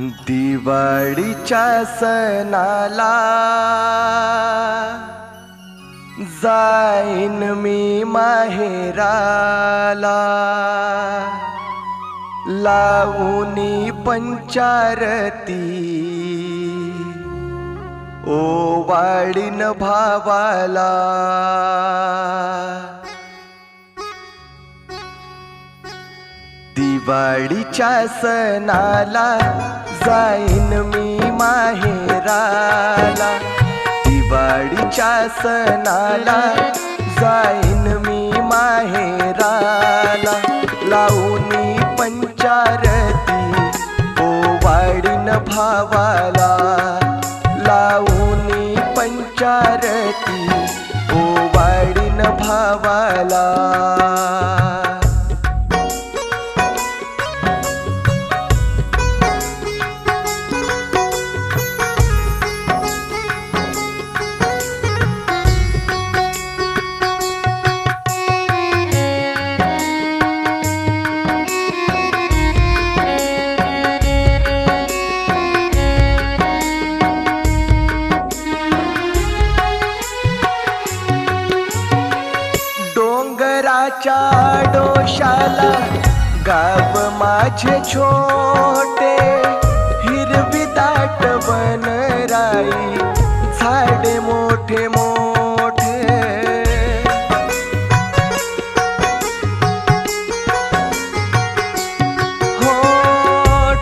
दिवाळीच्या सणाला जाईन मी माहेराला. लावूनी पंचारती. ओ वाडीन भावाला. दिवाळीच्या सणाला जाईन मी माहेराला. दिवाळीच्या सणाला जाईन मी माहेराला. लावणी पंचारती ओवाडीन भावाला. लावूनी पंचारती ओवाडीन भावाला. डोंगराच्या डोशाला गाव माझे छोटे. हिरवी दाट राई झाडे मोठे मोठे. हो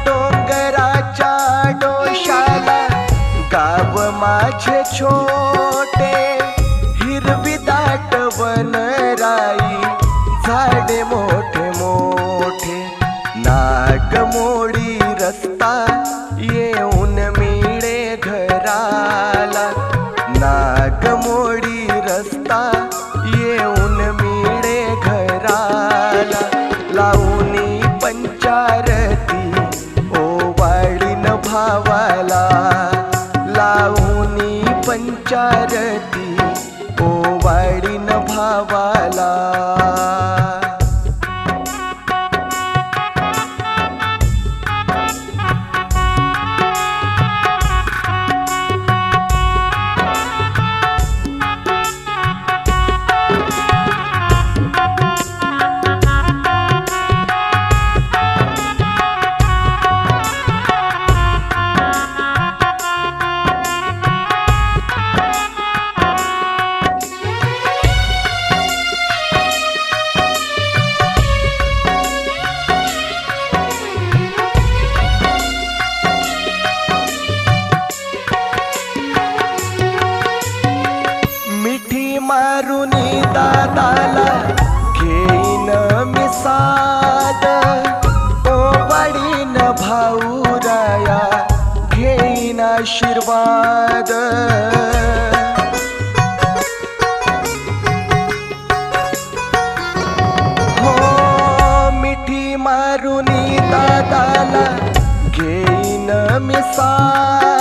डोंगराच्या डोशाला गाव माझे छोटे. हिरवी दाट राई झाडे मोठे मोठे. नाग मोडी रस्ता येऊन मिळे घराला. नाग मोडी रस्ता येऊन मिळे घराला. लावणी पंचारती ओ वाडीन भावाला. लावणी पंचारती ओ वाडीन भावाला. मारुनी दादाला घेईन मी साद. ओ वडीन भाऊराया घेईन आशीर्वाद. हो मिठी मारुनी दादाला घेईन मी साद.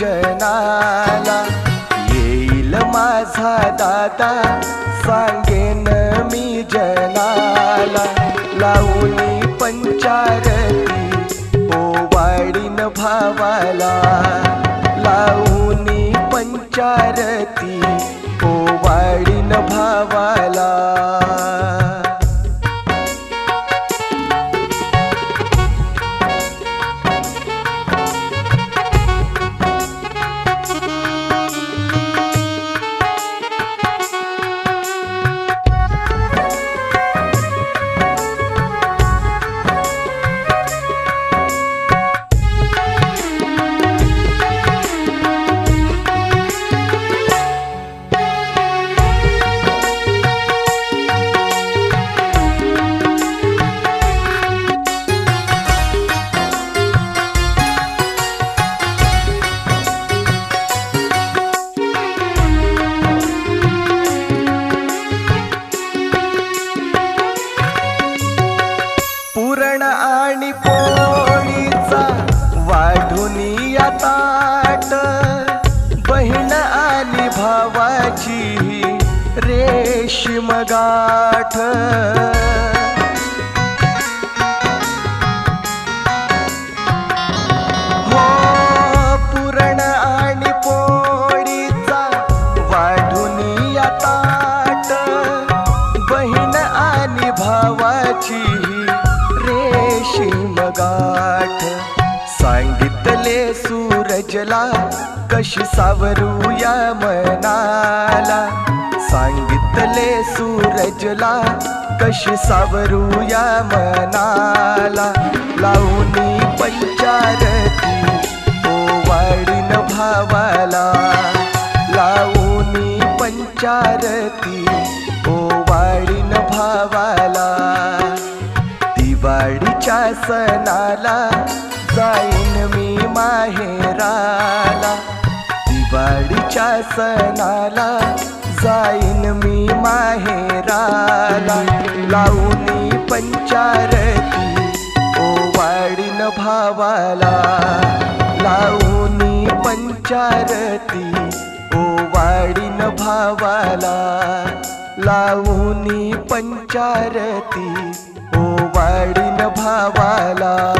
जनाला येईल माझा दादा सांगेन मी जनाला. लावणी पंचारती ओ वाडीन भावाला. लावणी पंचारती ओ वाडीन भावाला. गाठ. हो पुरण आणि पोळीचा वाढून या ताट. बहीण आणि भावाची रेशीम गाठ सांगितले सूरजला कशी सावरूया मनाला. सांगितले सूरजला कशी सावरूया मनाला? लावणी पंचारती ओवाळीन भावाला. लावणी पंचारती ओवाळीन भावाला. दिवाळीच्या सणाला जाईन मी माहेराला. दिवाळीच्या सणाला जाईन मी माहेराला. लावणी पंचारती ओवाळीन भावाला. लावणी पंचारती ओवाळीन भावाला. लावणी पंचारती ओवाळीन भावाला.